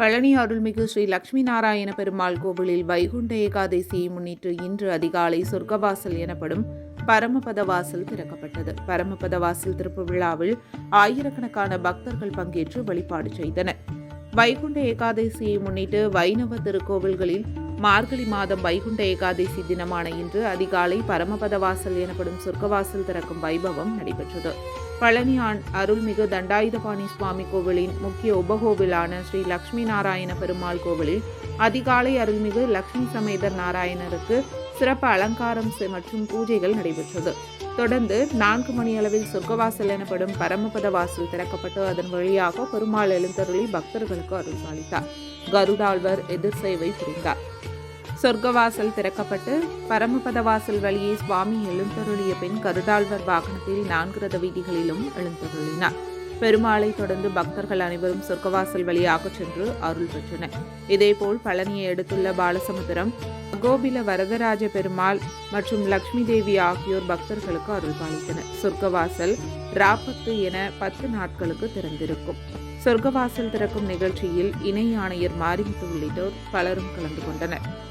பழனி அருள்மிகு ஸ்ரீ லட்சுமி நாராயண பெருமாள் கோவிலில் வைகுண்ட ஏகாதசியை முன்னிட்டு இன்று அதிகாலை சொர்க்கவாசல் எனப்படும் பரமபத வாசல் திறக்கப்பட்டது. பரமபத வாசல் திறப்பு விழாவில் ஆயிரக்கணக்கான பக்தர்கள் பங்கேற்று வழிபாடு செய்தனர். வைகுண்ட ஏகாதசியை முன்னிட்டு வைணவ திருக்கோவில்களில் மார்கழி மாதம் வைகுண்ட ஏகாதசி தினமான இன்று அதிகாலை பரமபத வாசல் எனப்படும் சொர்க்கவாசல் திறக்கும் வைபவம் நடைபெற்றது. பழனியான் அருள்மிகு தண்டாயுதபாணி சுவாமி கோவிலின் முக்கிய உபகோவிலான ஸ்ரீ லக்ஷ்மி நாராயண பெருமாள் கோவிலில் அதிகாலை அருள்மிகு லக்ஷ்மி சமேதர் நாராயணருக்கு சிறப்பு அலங்காரம் மற்றும் பூஜைகள் நடைபெற்றது. தொடர்ந்து நான்கு மணி அளவில் சொர்க்கவாசல் எனப்படும் பரமபத வாசல் திறக்கப்பட்டு அதன் வழியாக பெருமாள் எழுந்தருளி பக்தர்களுக்கு அருள் அளித்தார் கருடாழ்வர் எதிர் சேவை புரிந்தார். சொர்க்கவாசல் திறக்கப்பட்டு பரமபத வாசல் வழியே சுவாமி எழுந்தருளிய பின் கருடாழ்வர் வாகனத்தில் நான்கு ரத வீதிகளிலும் எழுந்தருளினார். பெருமாளை தொடர்ந்து பக்தர்கள் அனைவரும் சொர்க்கவாசல் வழியாக சென்று அருள் பெற்றனர். இதேபோல் பழனியை அடுத்துள்ள பாலசமுத்திரம் கோபில வரதராஜ பெருமாள் மற்றும் லக்ஷ்மி தேவி ஆகியோர் பக்தர்களுக்கு அருள் பாலித்தனர். சொர்க்கவாசல் ராப்பத்து என பத்து நாட்களுக்கு திறந்திருக்கும். சொர்க்கவாசல் திறக்கும் நிகழ்ச்சியில் இணை ஆணையர் மாரிமுத்து உள்ளிட்டோர் பலரும் கலந்து கொண்டனர்.